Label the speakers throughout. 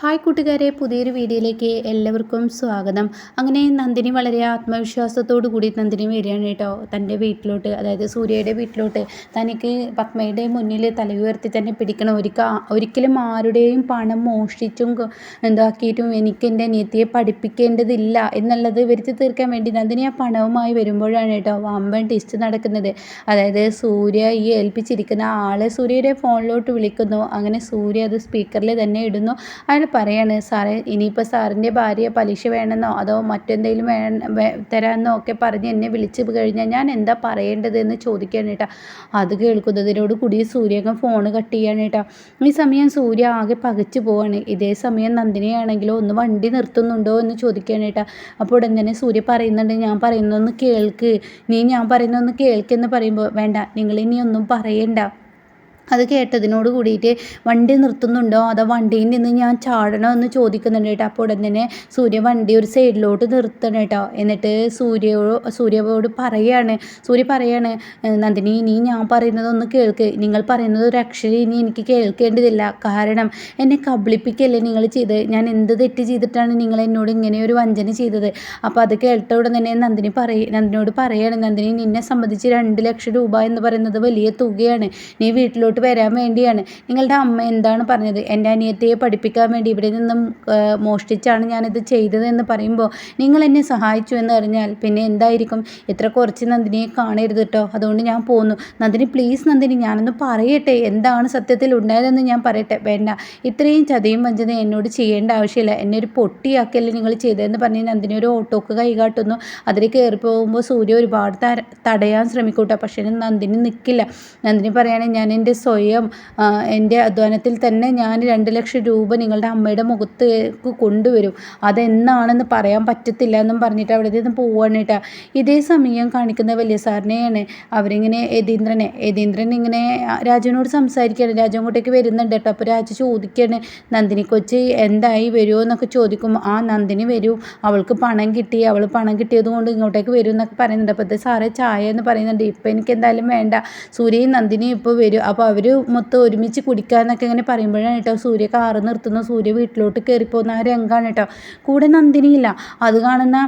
Speaker 1: Hi കൂട്ടുകാരെ പുതിയൊരു വീഡിയോയിലേക്ക് എല്ലാവർക്കും സ്വാഗതം. അങ്ങനെ നന്ദിനി വളരെ ആത്മവിശ്വാസത്തോടു കൂടി നന്ദിനി വരികയാണ് കേട്ടോ. തന്റെ വീട്ടിലോട്ട് അതായത് സൂര്യയുടെ വീട്ടിലോട്ട് തനിക്ക് പത്മയുടെ മുന്നിൽ തല ഉയർത്തി തന്നെ പിടിക്കണം. ഒരിക്ക ഒരിക്കലും ആരുടെയും പണം മോഷ്ടിച്ചും എന്താക്കിയിട്ടും എനിക്ക് എന്റെ അനിയത്തിയെ പഠിപ്പിക്കേണ്ടതില്ല എന്നുള്ളത് വരുത്തി തീർക്കാൻ വേണ്ടി നന്ദിനി ആ പണവുമായി വരുമ്പോഴാണ് കേട്ടോ വമ്പൻ ടിസ്റ്റ് നടക്കുന്നത്. അതായത് സൂര്യ ഈ ഏൽപ്പിച്ചിരിക്കുന്ന ആളെ സൂര്യയുടെ ഫോണിലോട്ട് വിളിക്കുന്നു. അങ്ങനെ സൂര്യ അത് സ്പീക്കറിൽ തന്നെ ഇടുന്നു. അയാൾ പറയാണ് സാറേ ഇനിയിപ്പോൾ സാറിന്റെ ഭാര്യ പലിശ വേണമെന്നോ അതോ മറ്റെന്തെങ്കിലും വേ തരാമെന്നോ ഒക്കെ പറഞ്ഞ് എന്നെ വിളിച്ച് കഴിഞ്ഞാൽ ഞാൻ എന്താ പറയേണ്ടതെന്ന് ചോദിക്കുകയാണ് കേട്ടോ അത് കേൾക്കുന്നതിനോട് കൂടി സൂര്യകം ഫോൺ കട്ട് ചെയ്യാൻ കേട്ടോ ഈ സമയം സൂര്യ ആകെ പകച്ചു പോവാണ്. ഇതേ സമയം നന്ദിനിയാണെങ്കിലോ ഒന്ന് വണ്ടി നിർത്തുന്നുണ്ടോ എന്ന് ചോദിക്കുകയാണ് കേട്ടോ അപ്പോൾ ഉടൻ തന്നെ സൂര്യ പറയുന്നുണ്ട് ഞാൻ പറയുന്നൊന്ന് കേൾക്ക്. നീ ഞാൻ പറയുന്നൊന്ന് കേൾക്കെന്ന് പറയുമ്പോൾ വേണ്ട നിങ്ങൾ ഇനി ഒന്നും പറയണ്ട. അത് കേട്ടതിനോട് കൂടിയിട്ട് വണ്ടി നിർത്തുന്നുണ്ടോ? അതോ വണ്ടിയിൽ നിന്ന് ഞാൻ ചാടണോ? എന്ന് ചോദിക്കുന്നുണ്ട് കേട്ടോ. അപ്പോൾ ഉടൻ തന്നെ സൂര്യ വണ്ടി ഒരു സൈഡിലോട്ട് നിർത്തണം കേട്ടോ. എന്നിട്ട് സൂര്യയോ സൂര്യയോട് പറയാണ് സൂര്യ പറയാണ് നന്ദിനി നീ ഞാൻ പറയുന്നതൊന്ന് കേൾക്ക്. നിങ്ങൾ പറയുന്നത് ഒരു അക്ഷരം ഇനി എനിക്ക് കേൾക്കേണ്ടതില്ല. കാരണം എന്നെ കബളിപ്പിക്കല്ലേ നിങ്ങൾ ചെയ്ത് ഞാൻ എന്ത് തെറ്റ് ചെയ്തിട്ടാണ് നിങ്ങൾ എന്നോട് ഇങ്ങനെ ഒരു വഞ്ചന ചെയ്തത്? അപ്പോൾ അത് കേട്ട ഉടൻ തന്നെ നന്ദിനി പറയ നന്ദിനോട് പറയാണ് നന്ദിനി നിന്നെ സംബന്ധിച്ച് രണ്ട് ലക്ഷം രൂപ എന്ന് പറയുന്നത് വലിയ തുകയാണ്. നീ വീട്ടിലോട്ട് ഇങ്ങോട്ട് വരാൻ വേണ്ടിയാണ്. നിങ്ങളുടെ അമ്മ എന്താണ് പറഞ്ഞത്? എന്റെ അനിയത്തിയെ പഠിപ്പിക്കാൻ വേണ്ടി ഇവിടെ നിന്നും മോഷ്ടിച്ചാണ് ഞാനിത് ചെയ്തതെന്ന് പറയുമ്പോൾ നിങ്ങൾ എന്നെ സഹായിച്ചു എന്ന് അറിഞ്ഞാൽ പിന്നെ എന്തായിരിക്കും? ഇത്ര കുറച്ച് നന്ദിനിയെ കാണരുത് കേട്ടോ അതുകൊണ്ട് ഞാൻ പോന്നു. നന്ദിനി പ്ലീസ് നന്ദിനി ഞാനൊന്ന് പറയട്ടെ. എന്താണ് സത്യത്തിൽ ഉണ്ടായതെന്ന് ഞാൻ പറയട്ടെ. വേണ്ട. ഇത്രയും ചതയും വഞ്ചന എന്നോട് ചെയ്യേണ്ട ആവശ്യമില്ല. എന്നെ ഒരു പൊട്ടിയാക്കിയല്ലേ നിങ്ങൾ ചെയ്തതെന്ന് പറഞ്ഞ് നന്ദിനി ഒരു ഓട്ടോക്ക് കൈകാട്ടുന്നു. അതിൽ കയറി പോകുമ്പോൾ സൂര്യ ഒരുപാട് തടയാൻ ശ്രമിക്കൂട്ടോ. പക്ഷേ നന്ദിനി നിൽക്കില്ല നന്ദിനി പറയുകയാണെങ്കിൽ ഞാൻ എന്റെ സ്വയം എന്റെ അധ്വാനത്തിൽ തന്നെ ഞാൻ രണ്ട് ലക്ഷം രൂപ നിങ്ങളുടെ അമ്മയുടെ മുഖത്തേക്ക് കൊണ്ടുവരും. അതെന്നാണെന്ന് പറയാൻ പറ്റത്തില്ല എന്നും പറഞ്ഞിട്ട് അവിടെ നിന്ന് പോവാണ് കേട്ടോ. ഇതേ സമയം കാണിക്കുന്ന വലിയ സാറിനെയാണ് അവരിങ്ങനെ യതീന്ദ്രനെ. യതീന്ദ്രൻ ഇങ്ങനെ രാജുവിനോട് സംസാരിക്കുകയാണ്. രാജു അങ്ങോട്ടേക്ക് വരുന്നുണ്ട് കേട്ടോ. അപ്പോൾ രാജു ചോദിക്കുകയാണ് നന്ദിനി കൊച്ചി എന്തായി വരുമോ എന്നൊക്കെ ചോദിക്കും ആ നന്ദിനി വരൂ. അവൾക്ക് പണം കിട്ടി. അവൾ പണം കിട്ടിയത് കൊണ്ട് ഇങ്ങോട്ടേക്ക് വരും എന്നൊക്കെ പറയുന്നുണ്ട്. അപ്പോൾ സാറേ ചായ എന്ന് പറയുന്നുണ്ട്. ഇപ്പം എനിക്ക് എന്തായാലും വേണ്ട. സൂര്യയും നന്ദിനിയും ഇപ്പോൾ വരും. അപ്പോൾ അവർ മൊത്തം ഒരുമിച്ച് കുടിക്കാന്നൊക്കെ ഇങ്ങനെ പറയുമ്പോഴാണ് കേട്ടോ സൂര്യ കാറ് നിർത്തുന്ന സൂര്യ വീട്ടിലോട്ട് കയറിപ്പോകുന്ന ആ രംഗമാണ് കേട്ടോ. കൂടെ നന്ദിനിയില്ല. അത് കാണുന്ന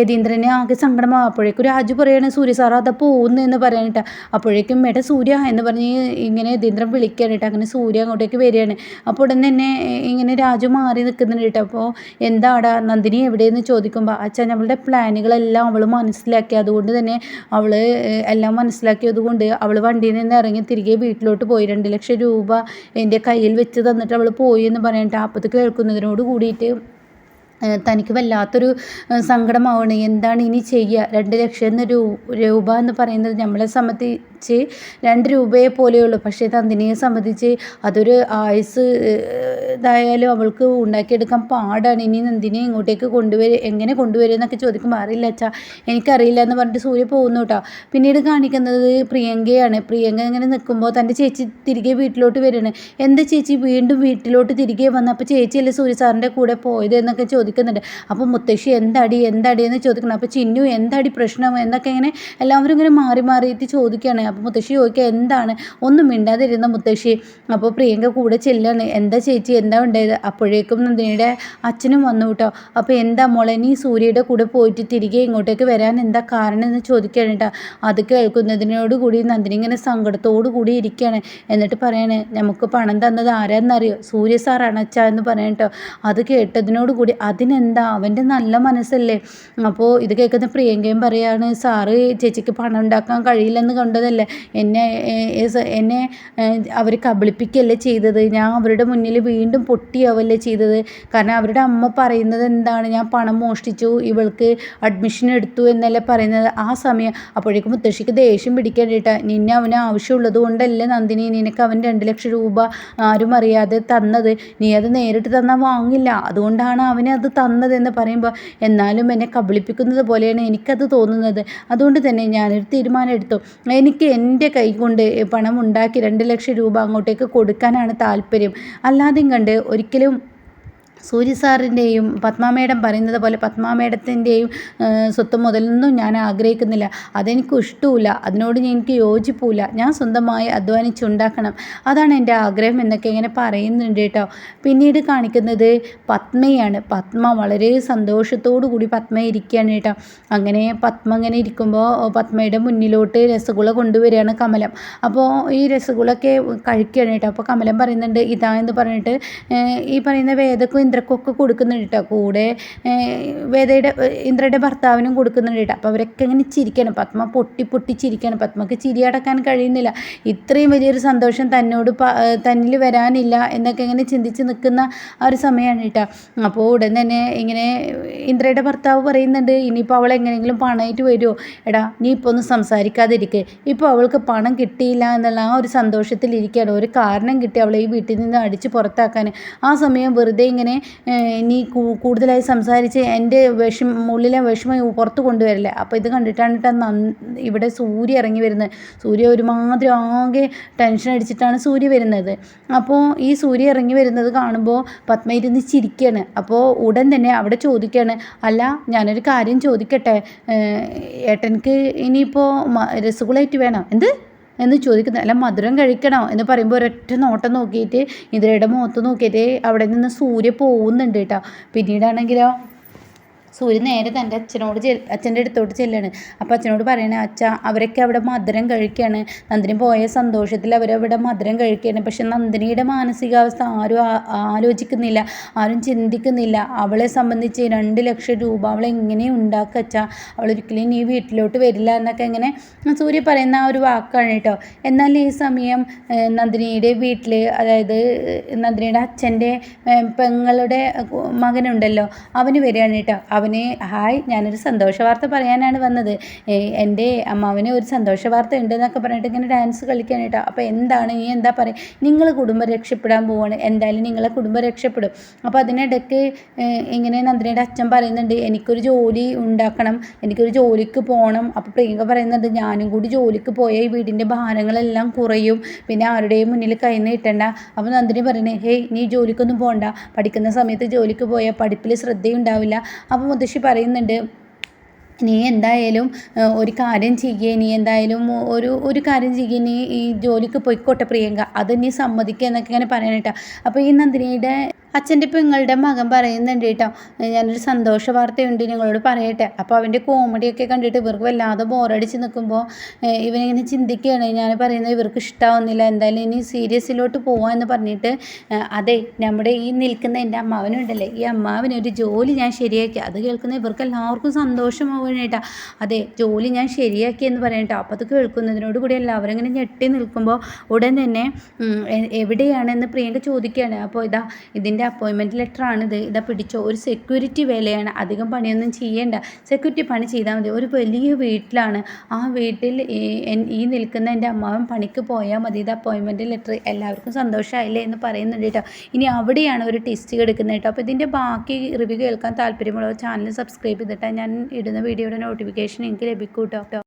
Speaker 1: യതീന്ദ്രനെ ആകെ സങ്കടമാകുമ്പോഴേക്കും രാജു പറയാണ് സൂര്യ സാർ അതാ പോകുന്നു എന്ന് പറയാൻ കേട്ടോ. അപ്പോഴേക്കും മേട സൂര്യ എന്ന് പറഞ്ഞ് ഇങ്ങനെ യതീന്ദ്രൻ വിളിക്കുകയാണ് കേട്ടോ. അങ്ങനെ സൂര്യ അങ്ങോട്ടേക്ക് വരികയാണ്. അപ്പോൾ ഉടൻ തന്നെ ഇങ്ങനെ രാജു മാറി നിൽക്കുന്നുണ്ട് കേട്ടോ. അപ്പോൾ എന്താടാ നന്ദിനി എവിടെയെന്ന് ചോദിക്കുമ്പോൾ അച്ഛൻ നമ്മളുടെ പ്ലാനുകളെല്ലാം അവൾ മനസ്സിലാക്കി. അതുകൊണ്ട് തന്നെ അവൾ എല്ലാം മനസ്സിലാക്കിയതുകൊണ്ട് അവൾ വണ്ടിയിൽ നിന്ന് ഇറങ്ങി തിരികെ വീട്ടിലോട്ട് അങ്ങോട്ട് പോയി. രണ്ട് ലക്ഷം രൂപ എന്റെ കയ്യിൽ വെച്ച് തന്നിട്ട് അവൾ പോയി എന്ന് പറഞ്ഞിട്ട് ആപ്പത്ത് കേൾക്കുന്നതിനോട് കൂടിയിട്ട് തനിക്ക് വല്ലാത്തൊരു സങ്കടമാവണം എന്താണ് ഇനി ചെയ്യുക രണ്ട് ലക്ഷം രൂപ എന്ന് പറയുന്നത് നമ്മളെ സംബന്ധിച്ച് രണ്ട് രൂപയെ പോലെയുള്ളൂ പക്ഷേ നന്ദിനിയെ സംബന്ധിച്ച് അതൊരു ആയുസ് ഇതായാലും അവൾക്ക് ഉണ്ടാക്കിയെടുക്കാൻ പാടാണ്. ഇനി നന്ദിനെ ഇങ്ങോട്ടേക്ക് കൊണ്ടുവരും എങ്ങനെ കൊണ്ടുവരും എന്നൊക്കെ ചോദിക്കുമ്പോൾ അറിയില്ല അച്ഛാ. എനിക്കറിയില്ല എന്ന് പറഞ്ഞിട്ട് സൂര്യ പോകുന്നു കേട്ടോ. പിന്നീട് കാണിക്കുന്നത് പ്രിയങ്കയാണ്. പ്രിയങ്ക ഇങ്ങനെ നിൽക്കുമ്പോൾ തന്റെ ചേച്ചി തിരികെ വീട്ടിലോട്ട് വരികയാണ്. എന്താ ചേച്ചി വീണ്ടും വീട്ടിലോട്ട് തിരികെ വന്ന്? അപ്പോൾ ചേച്ചിയല്ലേ സൂര്യ സാറിന്റെ കൂടെ പോയത് എന്നൊക്കെ ചോദിക്കുന്നുണ്ട്. അപ്പോൾ മുത്തശ്ശി എന്താടി എന്താടി? എന്ന് ചോദിക്കണം അപ്പോൾ ചിന്നു എന്താടി പ്രശ്നം? എന്നൊക്കെ ഇങ്ങനെ എല്ലാവരും ഇങ്ങനെ മാറി മാറിയിട്ട് ചോദിക്കുകയാണ്. അപ്പോൾ മുത്തശ്ശി ചോദിക്കുക എന്താണ്? ഒന്നും മിണ്ടാതിരുന്ന മുത്തശ്ശി. അപ്പോൾ പ്രിയങ്ക കൂടെ ചെല്ലാണ്. എന്താ ചേച്ചി എന്താ ഉണ്ടായത്? അപ്പോഴേക്കും നന്ദിനിയുടെ അച്ഛനും വന്നു കേട്ടോ. അപ്പോൾ എന്താ മോളെ നീ സൂര്യയുടെ കൂടെ പോയിട്ട് തിരികെ ഇങ്ങോട്ടേക്ക് വരാൻ എന്താ കാരണം? എന്ന് ചോദിക്കുകയാണ് കേട്ടോ. അത് കേൾക്കുന്നതിനോട് കൂടി നന്ദിനി ഇങ്ങനെ സങ്കടത്തോടു കൂടി ഇരിക്കുകയാണ്. എന്നിട്ട് പറയാണ് നമുക്ക് പണം തന്നത് ആരാന്നറിയോ? സൂര്യ സാറാണ് അച്ഛ എന്ന് പറയാം കേട്ടോ. അത് കേട്ടതിനോട് കൂടി അതിനെന്താ? അവന്റെ നല്ല മനസ്സല്ലേ? അപ്പോൾ ഇത് കേൾക്കുന്ന പ്രിയങ്കയും പറയാണ് സാറ് ചേച്ചിക്ക് പണം ഉണ്ടാക്കാൻ കഴിയില്ലെന്ന് കണ്ടതല്ലേ? എന്നെ എന്നെ അവർ കബളിപ്പിക്കുകയല്ലേ ചെയ്തത്? ഞാൻ അവരുടെ മുന്നിൽ വീണ്ടും പൊട്ടിയാവല്ലേ ചെയ്തത്? കാരണം അവരുടെ അമ്മ പറയുന്നത് എന്താണ്? ഞാൻ പണം മോഷ്ടിച്ചു ഇവൾക്ക് അഡ്മിഷൻ എടുത്തു എന്നല്ലേ പറയുന്നത് ആ സമയം. അപ്പോഴേക്കും മുത്തശ്ശിക്ക് ദേഷ്യം പിടിക്കാൻ കേട്ടാ നിന്നെ അവന് ആവശ്യമുള്ളത് കൊണ്ടല്ലേ നന്ദിനി നിനക്ക് അവൻ രണ്ട് ലക്ഷം രൂപ ആരും അറിയാതെ തന്നത്. നീ അത് നേരിട്ട് തന്നാൽ വാങ്ങില്ല. അതുകൊണ്ടാണ് അവന് അത് തന്നതെന്ന് പറയുമ്പോൾ എന്നാലും എന്നെ കബളിപ്പിക്കുന്നത് പോലെയാണ് എനിക്കത് തോന്നുന്നത്. അതുകൊണ്ട് തന്നെ ഞാനൊരു തീരുമാനം എടുത്തു. എനിക്ക് എന്റെ കൈ കൊണ്ട് പണം ഉണ്ടാക്കി രണ്ട് ലക്ഷം രൂപ അങ്ങോട്ടേക്ക് കൊടുക്കാനാണ് താല്പര്യം. അല്ലാതെയും കണ്ട് ഒരിക്കലും സൂര്യ സാറിന്റെയും പത്മ മേഡം പറയുന്നത് പോലെ പത്മ മേഡത്തിന്റെയും സ്വത്ത് മുതലൊന്നും ഞാൻ ആഗ്രഹിക്കുന്നില്ല. അതെനിക്ക് ഇഷ്ടമില്ല അതിനോട് എനിക്ക് യോജിപ്പില്ല ഞാൻ സ്വന്തമായി അധ്വാനിച്ചുണ്ടാക്കണം. അതാണ് എന്റെ ആഗ്രഹം എന്നൊക്കെ ഇങ്ങനെ പറയുന്നുണ്ട് കേട്ടോ. പിന്നീട് കാണിക്കുന്നത് പത്മയാണ്. പത്മ വളരെ സന്തോഷത്തോടു കൂടി പത്മ ഇരിക്കുകയാണ് കേട്ടോ. അങ്ങനെ പത്മ ഇങ്ങനെ ഇരിക്കുമ്പോൾ പത്മയുടെ മുന്നിലോട്ട് രസഗുള കൊണ്ടുവരികയാണ് കമലം. അപ്പോൾ ഈ രസഗുളൊക്കെ കഴിക്കുകയാണ് കേട്ടോ. അപ്പോൾ കമലം പറയുന്നുണ്ട് ഇതാ എന്ന് പറഞ്ഞിട്ട് ഈ പറയുന്ന വേദക്കും ഇന്ദ്രക്കൊക്കെ കൊടുക്കുന്നുണ്ട് കേട്ടോ കൂടെ വേദയുടെ ഇന്ദ്രയുടെ ഭർത്താവിനും കൊടുക്കുന്നുണ്ട് കേട്ടോ അപ്പോൾ അവരൊക്കെ ഇങ്ങനെ ചിരിക്കണം. പത്മ പൊട്ടി പൊട്ടി ചിരിക്കണം പത്മക്ക് ചിരി അടക്കാൻ കഴിയുന്നില്ല. ഇത്രയും വലിയൊരു സന്തോഷം തന്നോട് തന്നിൽ വരാനില്ല എന്നൊക്കെ ഇങ്ങനെ ചിന്തിച്ച് നിൽക്കുന്ന ആ ഒരു സമയമാണ് കേട്ടോ അപ്പോൾ ഉടൻ തന്നെ ഇങ്ങനെ ഇന്ദ്രയുടെ ഭർത്താവ് പറയുന്നുണ്ട് ഇനിയിപ്പോൾ അവൾ എങ്ങനെയെങ്കിലും പണമായിട്ട് വരുമോ എടാ നീ ഇപ്പോൾ ഒന്ന് സംസാരിക്കാതിരിക്കുക ഇപ്പോൾ അവൾക്ക് പണം കിട്ടിയില്ല എന്നുള്ള ആ ഒരു സന്തോഷത്തിലിരിക്കുകയാണ് ഒരു കാരണം കിട്ടി അവളെ ഈ വീട്ടിൽ നിന്ന് അടിച്ച് പുറത്താക്കാൻ ആ സമയം വെറുതെ ഇങ്ങനെ നീ കൂടുതലായി സംസാരിച്ച് എന്റെ വിഷം ഉള്ളിലെ വിഷമം പുറത്ത് കൊണ്ടുവരില്ല. അപ്പോൾ ഇത് കണ്ടിട്ടാണ് കേട്ടോ ഇവിടെ സൂര്യ ഇറങ്ങി വരുന്നത്. സൂര്യ ഒരുമാതിരി ആകെ ടെൻഷൻ അടിച്ചിട്ടാണ് സൂര്യ വരുന്നത്. അപ്പോൾ ഈ സൂര്യ ഇറങ്ങി വരുന്നത് കാണുമ്പോൾ പത്മ ഇരുന്ന് ചിരിക്കുകയാണ് അപ്പോൾ ഉടൻ തന്നെ അവിടെ ചോദിക്കുകയാണ് അല്ല ഞാനൊരു കാര്യം ചോദിക്കട്ടെ? ഏട്ടനക്ക് ഇനിയിപ്പോൾ രസഗുളായിട്ട് വേണം? എന്ത്? എന്ന് ചോദിക്കുന്നത് അല്ല മധുരം കഴിക്കണോ? എന്ന് പറയുമ്പോൾ ഒരൊറ്റ നോട്ടം നോക്കിയിട്ട് ഇന്ദിരയുടെ മുഖത്ത് നോക്കിയിട്ട് അവിടെ നിന്ന് സൂര്യ പോകുന്നുണ്ട് കേട്ടോ. പിന്നീടാണെങ്കിലോ സൂര്യ നേരെ തന്റെ അച്ഛനോട് ചെ അച്ഛന്റെ അടുത്തോട്ട് ചെല്ലാണ്. അപ്പോൾ അച്ഛനോട് പറയണേ അച്ഛ അവരൊക്കെ അവിടെ മധുരം കഴിക്കുകയാണ് നന്ദിനി പോയ സന്തോഷത്തിൽ അവരവിടെ മധുരം കഴിക്കുകയാണ് പക്ഷെ നന്ദിനിയുടെ മാനസികാവസ്ഥ ആരും ആലോചിക്കുന്നില്ല ആരും ചിന്തിക്കുന്നില്ല. അവളെ സംബന്ധിച്ച് രണ്ട് ലക്ഷം രൂപ അവളെ എങ്ങനെ ഉണ്ടാക്കുക അച്ഛ? അവൾ ഒരിക്കലും ഈ വീട്ടിലോട്ട് വരില്ല എന്നൊക്കെ ഇങ്ങനെ സൂര്യ പറയുന്ന ആ ഒരു വാക്കാണ് കേട്ടോ. എന്നാൽ ഈ സമയം നന്ദിനിയുടെ വീട്ടിൽ അതായത് നന്ദിനിയുടെ അച്ഛന്റെ പെങ്ങളുടെ മകനുണ്ടല്ലോ. അവന് വരികയാണ് കേട്ടോ. അവന് ഹായ് ഞാനൊരു സന്തോഷ വാർത്ത പറയാനാണ് വന്നത്. എന്റെ അമ്മാവന് ഒരു സന്തോഷ വാർത്ത ഉണ്ട് എന്നൊക്കെ പറഞ്ഞിട്ട് ഇങ്ങനെ ഡാൻസ് കളിക്കാൻ കേട്ടോ അപ്പോൾ എന്താണ് നീ എന്താ പറയുക നിങ്ങൾ കുടുംബം രക്ഷപ്പെടാൻ പോവാണ്. എന്തായാലും നിങ്ങളെ കുടുംബം രക്ഷപ്പെടും. അപ്പോൾ അതിനിടയ്ക്ക് ഇങ്ങനെ നന്ദിനിയുടെ അച്ഛൻ പറയുന്നുണ്ട് എനിക്കൊരു ജോലി ഉണ്ടാക്കണം. എനിക്കൊരു ജോലിക്ക് പോകണം അപ്പോൾ പ്രിയങ്ക പറയുന്നുണ്ട് ഞാനും കൂടി ജോലിക്ക് പോയാൽ ഈ വീടിന്റെ ഭാരങ്ങളെല്ലാം കുറയും. പിന്നെ ആരുടെയും മുന്നിൽ കൈ നീട്ടണ്ട. അപ്പോൾ നന്ദിനി പറയുന്നത് ഹേയ് നീ ജോലിക്കൊന്നും പോകണ്ട പഠിക്കുന്ന സമയത്ത് ജോലിക്ക് പോയാൽ പഠിപ്പിൽ ശ്രദ്ധയുണ്ടാവില്ല. അപ്പോൾ മുത്തശ്ശി പറയുന്നുണ്ട് നീ എന്തായാലും ഒരു കാര്യം ചെയ്യേ നീ എന്തായാലും ഒരു ഒരു കാര്യം ചെയ്യേ നീ ഈ ജോലിക്ക് പോയിക്കോട്ടെ പ്രിയങ്ക. അത് നീ സമ്മതിക്കുക എന്നൊക്കെ ഇങ്ങനെ പറയാനായിട്ടാണ് അപ്പോൾ ഈ നന്ദിനിയുടെ അച്ഛന്റെ പെങ്ങളുടെ മകൻ പറയുന്നുണ്ട് കേട്ടോ ഞാനൊരു സന്തോഷ വാർത്തയുണ്ട് നിങ്ങളോട് പറയട്ടെ. അപ്പോൾ അവന്റെ കോമഡിയൊക്കെ കണ്ടിട്ട് ഇവർക്ക് വല്ലാതെ ബോറടിച്ച് നിൽക്കുമ്പോൾ ഇവനിങ്ങനെ ചിന്തിക്കുകയാണ്. ഞാൻ പറയുന്നത് ഇവർക്ക് ഇഷ്ടമാവുന്നില്ല എന്തായാലും ഇനി സീരിയസിലോട്ട് എന്ന് പറഞ്ഞിട്ട് അതെ നമ്മുടെ ഈ നിൽക്കുന്ന എന്റെ അമ്മാവനുണ്ടല്ലേ ഈ ഒരു ജോലി ഞാൻ ശരിയാക്കി. അത് കേൾക്കുന്ന ഇവർക്ക് എല്ലാവർക്കും സന്തോഷമാവുകയാണ് കേട്ടോ. അതെ ജോലി ഞാൻ ശരിയാക്കി എന്ന് പറയട്ടോ അപ്പോൾ അത് കേൾക്കുന്നതിനോട് കൂടി എല്ലാവരും ഇങ്ങനെ ഞെട്ടി നിൽക്കുമ്പോൾ ഉടൻ തന്നെ എവിടെയാണെന്ന് പ്രിയങ്ക ചോദിക്കുകയാണ്. അപ്പോൾ ഇതാ ഇതിന്റെ അപ്പോയിൻമെന്റ് ലെറ്ററാണിത് ഇതാ. പിടിച്ചോ. ഒരു സെക്യൂരിറ്റി വേലയാണ്. അധികം പണിയൊന്നും ചെയ്യേണ്ട. സെക്യൂരിറ്റി പണി ചെയ്താൽ മതി. ഒരു വലിയ വീട്ടിലാണ്. ആ വീട്ടിൽ ഈ നിൽക്കുന്ന എന്റെ അമ്മാവൻ പണിക്ക് പോയാൽ മതി. ഇത് അപ്പോയിൻമെന്റ് ലെറ്റർ എല്ലാവർക്കും സന്തോഷമായില്ലേ എന്ന് പറയുന്നുണ്ട് കേട്ടോ. ഇനി അവിടെയാണ് ഒരു ടെസ്റ്റ് എടുക്കുന്നത് കേട്ടോ. അപ്പോൾ ഇതിന്റെ ബാക്കി റിവ്യൂ കേൾക്കാൻ താല്പര്യമുള്ളവർ ചാനൽ സബ്സ്ക്രൈബ് ചെയ്തിട്ടാണ് ഞാൻ ഇടുന്ന വീഡിയോയുടെ നോട്ടിഫിക്കേഷൻ എനിക്ക് ലഭിക്കും കേട്ടോ.